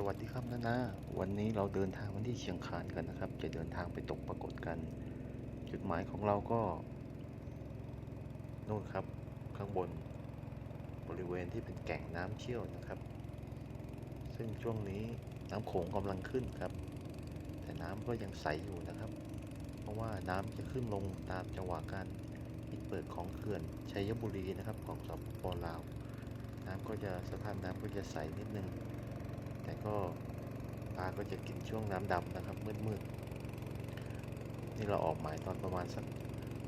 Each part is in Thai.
สวัสดีครับนานาวันนี้เราเดินทางมาที่เชียงคานกันนะครับ จะเดินทางไปตกปรากฏกัน จุดหมายของเราก็นู่นครับข้างบนบริเวณที่เป็นแก่งน้ำเชี่ยวนะครับ ซึ่งช่วงนี้น้ำโขงกำลังขึ้นครับ แต่น้ำก็ยังใสอยู่นะครับ เพราะว่าน้ำจะขึ้นลงตามจังหวะการปิดเปิดของเขื่อนชัยบุรีนะครับ ของสปปลาว น้ำก็จะสภาพน้ำก็จะใสนิดนึง แต่ก็ปลาก็จะกินช่วงน้ำดำนะครับ มืดๆนี่เราออกหมายตอนประมาณสัก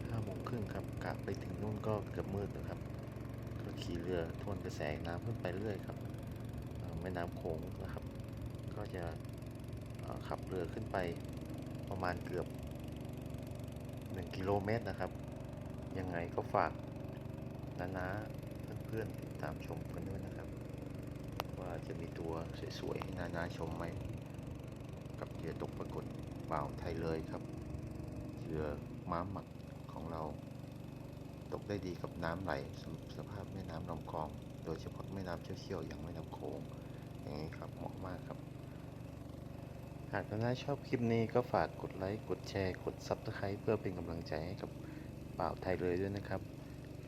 ห้าโมงครึ่งครับกะไปถึงนู่นก็เกือบมืดนะครับ ก็ขี่เรือทวนกระแสน้ำขึ้นไปเรื่อยครับเอ่อแม่น้ำโขงนะครับ ก็จะขับเรือขึ้นไปประมาณเกือบหนึ่งกิโลเมตรนะครับ ยังไงก็ฝากน้าๆเพื่อนๆติดตามชมกันด้วยนะครับ ว่าจะมีตัวสวยๆให้นานาชมไหม กับเหยื่อตกปรากฏบ่าวไทยเลยครับเหยื่อม้าหมักของเรา ตกได้ดีกับน้ำไหลสสภาพแม่น้ำลำคลอง โดยเฉพาะแม่น้ำเชี่ยวๆอย่างแม่น้ำโขงอย่างนี้ครับเหมาะมากครับ หากนานาชอบคลิปนี้ก็ฝากกดไลค์กดแชร์ กด Subscribe เพื่อเป็นกำลังใจให้กับบ่าวไทยเลยด้วยนะครับ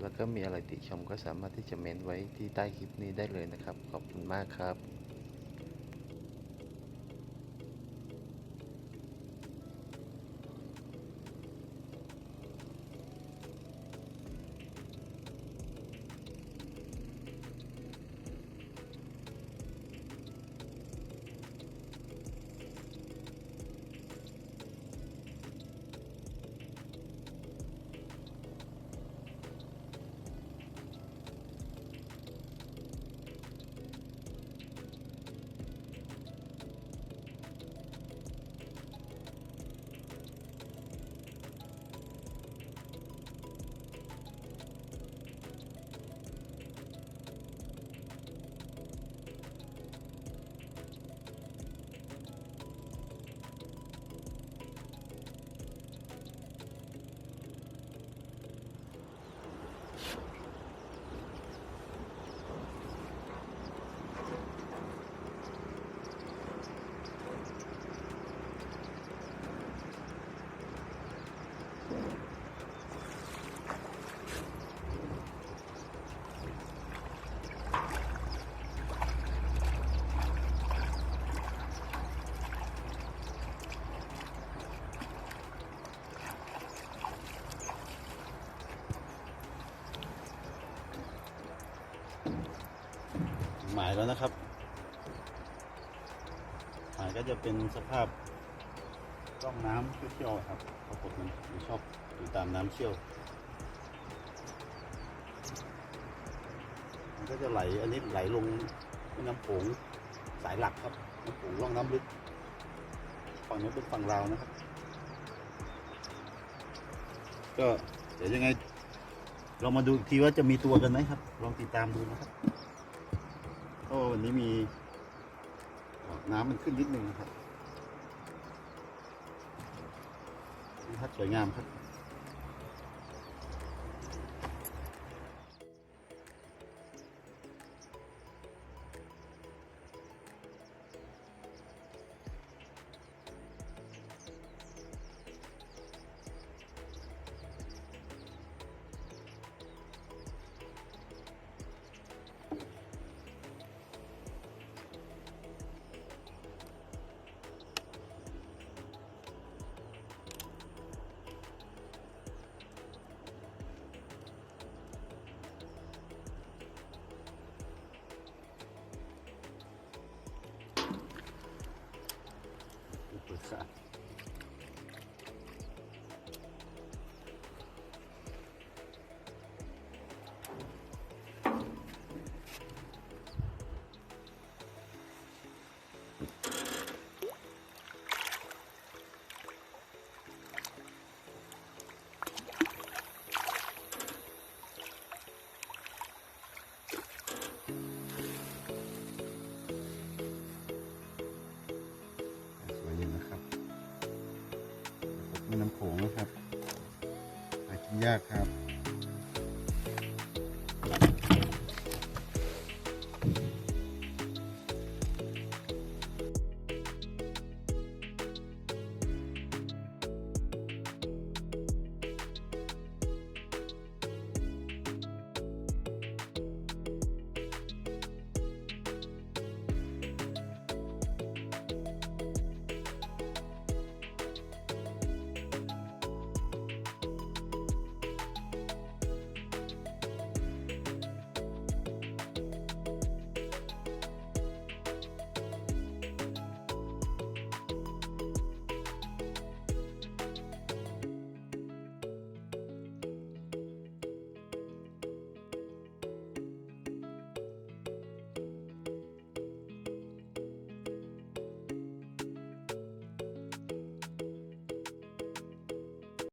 แล้วก็มีอะไรติชมก็สามารถที่จะเม้นไว้ที่ใต้คลิปนี้ได้เลยนะครับ ขอบคุณมากครับ หมายแล้วนะครับ หมายก็จะเป็นสภาพร่องน้ำเชี่ยวๆครับปรากฏมันมันชอบอยู่ตามน้ำเชี่ยว มันก็จะไหลอันนี้ไหลลงแม่น้ำโขงสายหลักครับน้ำโขงร่องน้ำลึกฝั่งนี้เป็นฝั่งลาวนะครับ ก็เดี๋ยวยังไง เรามาดูอีกทีว่าจะมีตัวกันไหมครับ ลองติดตามดูนะครับ ก็วันนี้มีน้ำมันขึ้นนิดนึงนะครับทัศน์สวยงามครับ ผงนะครับหากินยากครับ